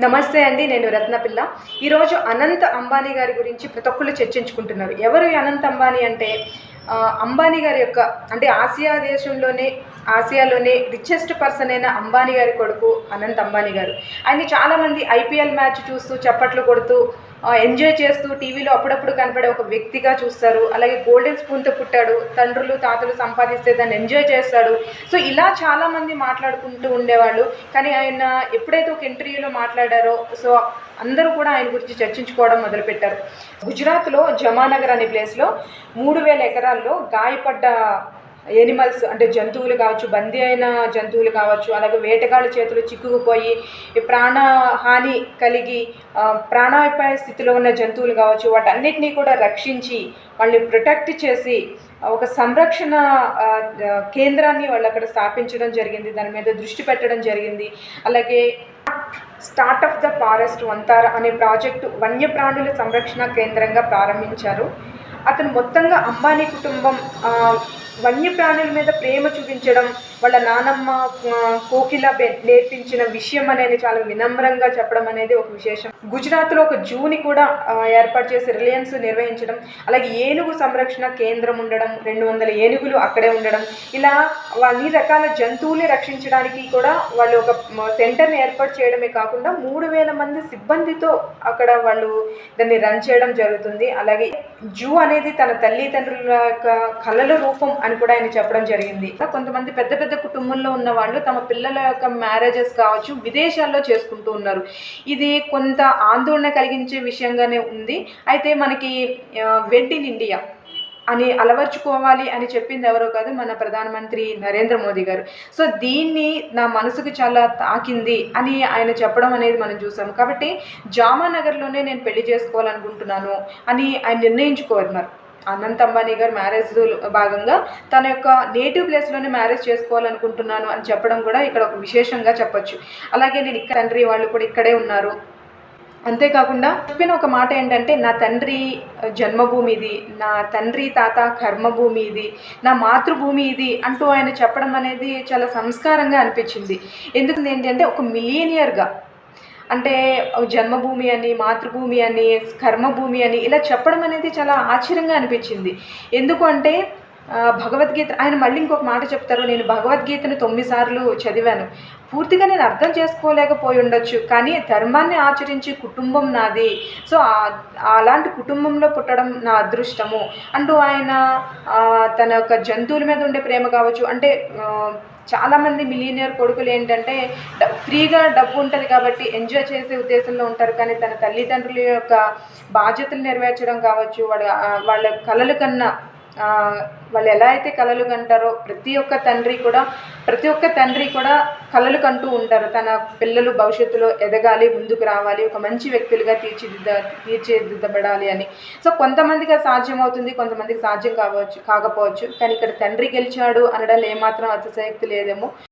నమస్తే అండి నేను రత్నపిల్ల. ఈరోజు అనంత్ అంబానీ గారి గురించి ప్రతి ఒక్కళ్ళు చర్చించుకుంటున్నారు. ఎవరు అనంత్ అంబానీ అంటే? అంబానీ గారి యొక్క అంటే ఆసియా దేశంలోనే ఆసియాలోనే రిచెస్ట్ పర్సన్ అయిన అంబానీ గారి కొడుకు అనంత్ అంబానీ గారు. ఆయన చాలామంది ఐపీఎల్ మ్యాచ్ చూస్తూ చప్పట్లు కొడుతూ ఎంజాయ్ చేస్తూ టీవీలో అప్పుడప్పుడు కనపడే ఒక వ్యక్తిగా చూస్తారు. అలాగే గోల్డెన్ స్పూన్తో పుట్టాడు. తండ్రులు తాతలు సంపాదిస్తే దాన్ని ఎంజాయ్ చేస్తాడు. సో ఇలా చాలామంది మాట్లాడుకుంటూ ఉండేవాళ్ళు. కానీ ఆయన ఎప్పుడైతే ఒక ఇంటర్వ్యూలో మాట్లాడారో సో అందరూ కూడా ఆయన గురించి చర్చించుకోవడం మొదలుపెట్టారు. గుజరాత్లో జమానగర్ అనే ప్లేస్లో మూడు వేల ఎకరాల్లో గాయపడ్డ ఎనిమల్స్ అంటే జంతువులు కావచ్చు బందీ అయిన జంతువులు కావచ్చు అలాగే వేటగాళ్ళ చేతులు చిక్కుకుపోయి ప్రాణ ప్రాణహాని కలిగి ఆ, ప్రాణాపాయ స్థితిలో ఉన్న జంతువులు కావచ్చు వాటన్నిటినీ కూడా రక్షించి వాళ్ళని ప్రొటెక్ట్ చేసి ఒక సంరక్షణ కేంద్రాన్ని వాళ్ళు అక్కడ స్థాపించడం జరిగింది దాని మీద దృష్టి పెట్టడం జరిగింది. అలాగే start of the forest Vantara అనే ప్రాజెక్టు వన్యప్రాణుల సంరక్షణ కేంద్రంగా ప్రారంభించారు. అతను మొత్తంగా అంబానీ కుటుంబం వన్యప్రాణుల మీద ప్రేమ చూపించడం వాళ్ళ నానమ్మ కోకిల నేర్పించిన విషయం అనేది చాలా వినమ్రంగా చెప్పడం అనేది ఒక విశేషం. గుజరాత్లో ఒక జూని కూడా ఏర్పాటు చేసి రిలయన్స్ నిర్వహించడం అలాగే ఏనుగు సంరక్షణ కేంద్రం ఉండడం రెండు వందల ఏనుగులు అక్కడే ఉండడం ఇలా అన్ని రకాల జంతువుల్ని రక్షించడానికి కూడా వాళ్ళు ఒక సెంటర్ని ఏర్పాటు చేయడమే కాకుండా మూడు వేల మంది సిబ్బందితో అక్కడ వాళ్ళు దాన్ని రన్ చేయడం జరుగుతుంది. అలాగే జూ అనేది తన తల్లిదండ్రుల యొక్క కళల రూపం అని కూడా ఆయన చెప్పడం జరిగింది. కొంతమంది పెద్ద పెద్ద కుటుంబంలో ఉన్న వాళ్ళు తమ పిల్లల యొక్క మ్యారేజెస్ కావచ్చు విదేశాల్లో చేసుకుంటూ ఉన్నారు. ఇది కొంత ఆందోళన కలిగించే విషయంగానే ఉంది. అయితే మనకి వెడ్ ఇన్ ఇండియా అని అలవర్చుకోవాలి అని చెప్పింది ఎవరో కాదు మన ప్రధానమంత్రి నరేంద్ర మోదీ గారు. సో దీన్ని నా మనసుకు చాలా తాకింది అని ఆయన చెప్పడం అనేది మనం చూసాం. కాబట్టి జామానగర్లోనే నేను పెళ్ళి చేసుకోవాలనుకుంటున్నాను అని ఆయన నిర్ణయించుకోన్నారు అనంత్ అంబానీ గారు మ్యారేజ్ భాగంగా తన యొక్క నేటివ్ ప్లేస్లోనే మ్యారేజ్ చేసుకోవాలనుకుంటున్నాను అని చెప్పడం కూడా ఇక్కడ ఒక విశేషంగా చెప్పొచ్చు. అలాగే నేను ఇక్కడ తండ్రి వాళ్ళు కూడా ఇక్కడే ఉన్నారు. అంతేకాకుండా చెప్పిన ఒక మాట ఏంటంటే నా తండ్రి జన్మభూమి ఇది నా తండ్రి తాత కర్మభూమి ఇది నా మాతృభూమి ఇది అంటూ ఆయన చెప్పడం అనేది చాలా సంస్కారంగా అనిపించింది. ఎందుకు ఏంటంటే ఒక మిలియనియర్గా అంటే జన్మభూమి అని మాతృభూమి అని కర్మభూమి అని ఇలా చెప్పడం అనేది చాలా ఆశ్చర్యంగా అనిపించింది. ఎందుకు అంటే భగవద్గీత ఆయన మళ్ళీ ఇంకొక మాట చెప్తారు నేను భగవద్గీతను తొమ్మిది సార్లు చదివాను. పూర్తిగా నేను అర్థం చేసుకోలేకపోయి ఉండొచ్చు కానీ ధర్మాన్ని ఆచరించి కుటుంబం నాది. సో అలాంటి కుటుంబంలో పుట్టడం నా అదృష్టము. అంటూ ఆయన తన యొక్క జంతువుల మీద ఉండే ప్రేమ కావచ్చు అంటే చాలామంది మిలియనియర్ కొడుకులు ఏంటంటే ఫ్రీగా డబ్బు ఉంటుంది కాబట్టి ఎంజాయ్ చేసే ఉద్దేశంలో ఉంటారు కానీ తన తల్లిదండ్రుల యొక్క బాధ్యతలు నెరవేర్చడం కావచ్చు వాళ్ళ వాళ్ళ కలలు కన్నా వాళ్ళు ఎలా అయితే కలలు కంటారో ప్రతి ఒక్క తండ్రి కూడా ప్రతి ఒక్క తండ్రి కూడా కలలు కంటూ ఉంటారు. తన పిల్లలు భవిష్యత్తులో ఎదగాలి ముందుకు రావాలి ఒక మంచి వ్యక్తులుగా తీర్చిదిద్ద తీర్చిదిద్దబడాలి అని. సో కొంతమందికి సాధ్యం అవుతుంది కొంతమందికి సాధ్యం కావచ్చు కాకపోవచ్చు. కానీ ఇక్కడ తండ్రి గెలిచాడు అనడంలో ఏమాత్రం అతిశయక్తి లేదేమో.